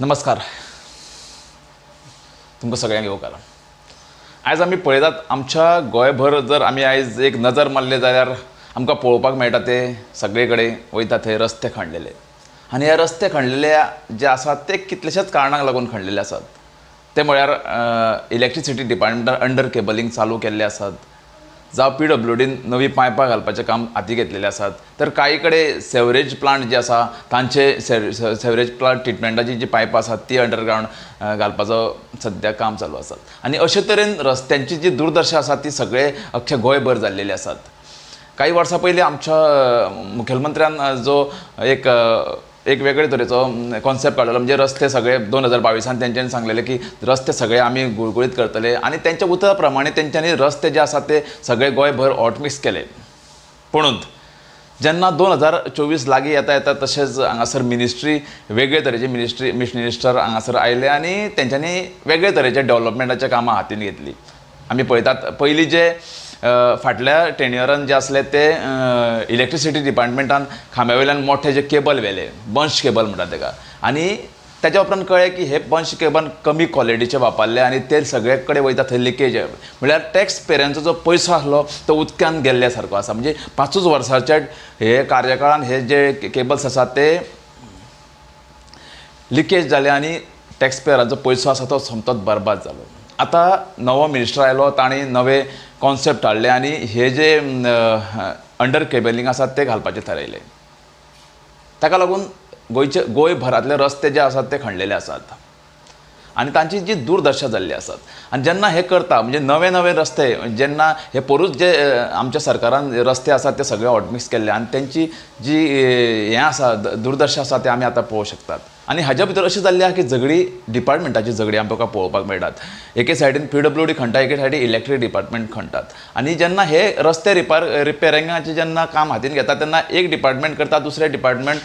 नमस्कार. तुमकां सगळ्यांक येवकार आयज आमी पळयतात आमच्या गोंयभर जर आमी आयज एक नजर मारली जाल्यार आमकां पळोवपाक मेळटा ते सगळे कडेन वयता थंय रस्ते खणलेले. आनी हे रस्ते खणलेले जे आसात ते कितलेशेच कारणांक लागून खणलेले आसात. ते म्हळ्यार इलेक्ट्रिसिटी डिपार्टमेंटान अंडर केबलिंग चालू केल्ले आसात. जावं पी डब्ल्यू डीन नवी पायपां घालपाचें काम हाती घेतलेलें आसात तर कांय कडेन सेवरेज प्लांट जे आसा तांचे सेवरेज प्लांट ट्रिटमेंटाची जी पायपां आसात ती अंडरग्रावंड घालपाचो सद्या काम चालू आसात आनी अशे तरेन रस्त्यांची जी दुर्दशा आसा ती सगळे अख्खे गोंयभर जाल्लेली आसात काही वर्सां पयलीं आमच्या मुखेलमंत्र्यान जो एक एक वेगळे तरेचो कॉन्सेप्ट काडलेलो म्हणजे रस्ते सगळे दोन हजार बावीसान तेंच्यांनी सांगलेले की रस्ते सगळे आमी गुळगुळीत करतले. आनी तेंच्या उतरा प्रमाणे तेंच्यांनी रस्ते जे आसात ते सगळे गोंयभर हॉटमिक्स केले. पुणून जेन्ना दोन हजार चोवीस लागीं येता येता तशेंच हांगासर मिनिस्ट्री वेगळे तरेचे मिनिस्ट्री मिनिस्टर हांगासर आयले आनी तेंच्यांनी वेगळे तरेचे डेव्हलपमेंटाचे कामां हातीन घेतली. आमी पळयतात पयलीं जे फाटल्या टेन्युअरान जे आसले ते इलेक्ट्रिसिटी डिपार्टमेंटान खांब्या वयल्यान मोठे जे केबल व्हेले बंच केबल म्हणटा ताका. आनी त्याच्या उपरांत कळ्ळें की हे बंच केबल कमी क्वॉलिटीचे वापरले आनी ते सगळे कडेन वयता थंय लिकेज म्हळ्यार टॅक्स पेऱ्यांचो जो पयसो आसलो तो उदकान गेल्ल्या सारको आसा. म्हणजे पांचूच वर्साच्या हे कार्यकाळान हे जे केबल्स आसात ते लिकेज जाले आनी टॅक्स पेयरांचो पयसो आसा तो सोमतोच बरबाद जालो आतां नवो मिनिस्टर आयलो ताणें नवे कॉन्सेप्ट हाडले आनी हे जे अंडर केबलिंग आसात ते घालपाचे थारायले. ताका लागून गोंयचे गोंयभरांतले रस्ते जे आसात ते खणलेले आसात आनी तांची जी दुर्दशा जाल्ली आसात आनी जेन्ना हे करता म्हणजे नवे नवे रस्ते जेन्ना हे पोरूच जे आमच्या सरकारान रस्ते आसात ते सगळे ऑटमिक्स केल्ले आनी तेंची जी हें आसा दुर्दशा आसा ते आमी आतां पळोवंक शकतात. आनी हाज्या भितर अशें जाल्लें आहा की झगडी डिपार्टमेंटाची झगडी आमकां पळोवपाक मेळटात. एके सायडीन पी डब्ल्यू डी खणटा एके सायडीन इलेक्ट्रीक डिपार्टमेंट खणटात आनी जेन्ना हे रस्ते रिपार रिपेरिंगाचें जेन्ना काम हातीन घेता तेन्ना एक डिपार्टमेंट करता दुसरें डिपार्टमेंट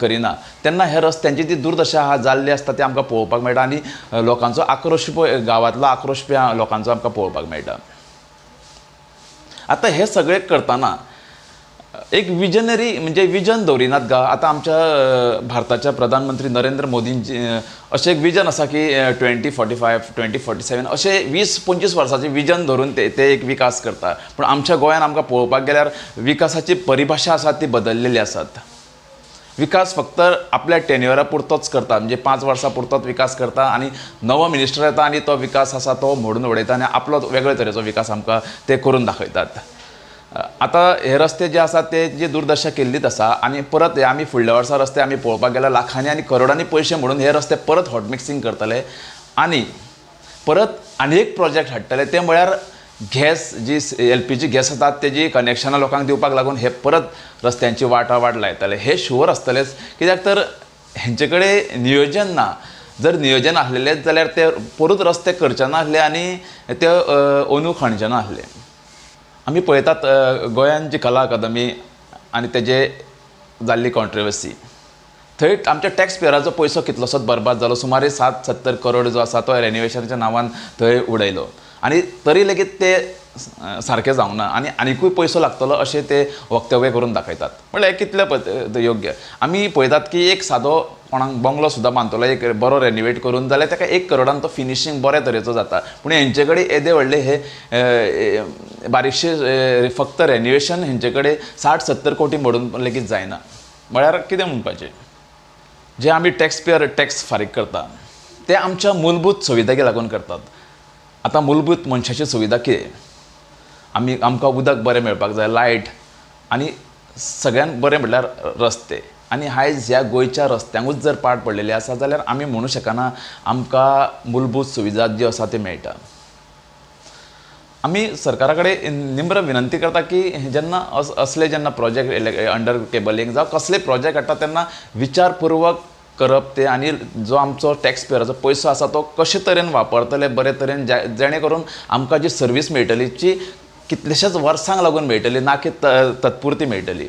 करिना. तेन्ना हे रस्त्यांची जी दुर्दशा आहा जाल्ली आसता ती आमकां पळोवपाक मेळटा आनी लोकांचो आक्रोश पळय गांवांतलो आक्रोश पळय लोकांचो आमकां पळोवपाक मेळटा. आतां हे सगळें करतना एक विजनरी म्हणजे विजन दवरिनात गा. आतां आमच्या भारताच्या प्रधानमंत्री नरेंद्र मोदींची अशें एक विजन आसा की twenty forty five twenty forty seven अशें वीस पंचवीस वर्साचें विजन धरून ते ते एक विकास करता पूण आमच्या गोंयांत आमकां पळोवपाक गेल्यार विकासाची परिभाशा आसा ती बदललेली आसात. विकास फक्त आपल्या टेन्युअरा पुरतोच करता म्हणजे पांच वर्सां पुरतोच विकास करता आनी नवो मिनिस्टर येता आनी तो विकास आसा तो मोडून उडयता आनी आपलो वेगळे तरेचो विकास आमकां ते करून दाखयतात. आतां हे रस्ते जे आसा ते जी दुर्दशा केल्लीच आसा आनी परत हे आमी फुडल्या वर्सा रस्ते आमी पळोवपाक गेल्यार लाखांनी आनी करोडांनी पयशे म्हणून हे रस्ते परत हॉट मिक्सिंग करतले. आनी परत आनी एक प्रोजेक्ट हाडटले ते म्हळ्यार gas G L P G gas आसात तेजी कनेक्शनां लोकांक दिवपाक लागून हे परत रस्त्यांची वाटा वाट लायतले. हे शुअर आसतलेच कित्याक तर हेंचे कडेन नियोजन ना. जर नियोजन आसलेलेच जाल्यार ते परत रस्ते करचे नासले आनी ते अ, अंदू खणचे नासले आमी पळयतात गोंयांत गोंयान जी कला अकादमी आनी तेजे जाल्ली कॉन्ट्रवर्सी थंय आमच्या टॅक्स पेयराचो पयसो कितलोसोच बरबाद जालो सुमारे सात सत्तर करोड जो आसा तो रेनोवेशनाच्या नांवान थंय उडयलो. आनी तरी लेगीत ते अ, सारकें जावना आनी आनिकूय पयसो लागतलो अशें ते वक्तव्य करून दाखयतात. म्हणल्यार हें कितले योग्य. आमी पळयतात की एक सादो कोणाक बंगलो सुद्दां बांदतलो एक बरो रेनोवेट करून जाल्यार ताका एक करोडान तो फिनिशींग बऱ्या तरेचो जाता. पूण हेंचे कडेन येदे व्हडले हे बारीकशे फक्त रेनोवेशन हेंचे कडेन साठ सत्तर कोटी मोडून लेगीत जायना. म्हळ्यार कितें म्हणपाचें? जे आमी टॅक्स पेयर टॅक्स फारीक करता ते आमच्या मूलभूत सुविधेक लागून करतात. आतां मूलभूत मनशाची सुविधा कितें? आमी आमकां उदक बरें मेळपाक जाय लायट आनी सगळ्यान बरें म्हटल्यार रस्ते. आनी आयज ह्या गोंयच्या रस्त्यांकूच जर पाड पडलेले आसा जाल्यार आमी म्हणूंक शकना आमकां मूलभूत सुविधा ज्यो आसा त्यो मेळटा. आमी सरकारा कडेन निम्र विनंती करता की जेन्ना अस असले जेन्ना प्रोजेक्ट अंडर केबलींग जावं कसले प्रोजेक्ट हाडटा तेन्ना विचारपूर्वक करप ते आनी जो आमचो टॅक्स पेयराचो पयसो आसा तो कशे तरेन वापरतले बरे तरेन जेणे करून आमकां जी सर्वीस मेळटली जी कितलेशेच वर्सांक लागून मेळटली ना की त- तत्पुरती मेळटली.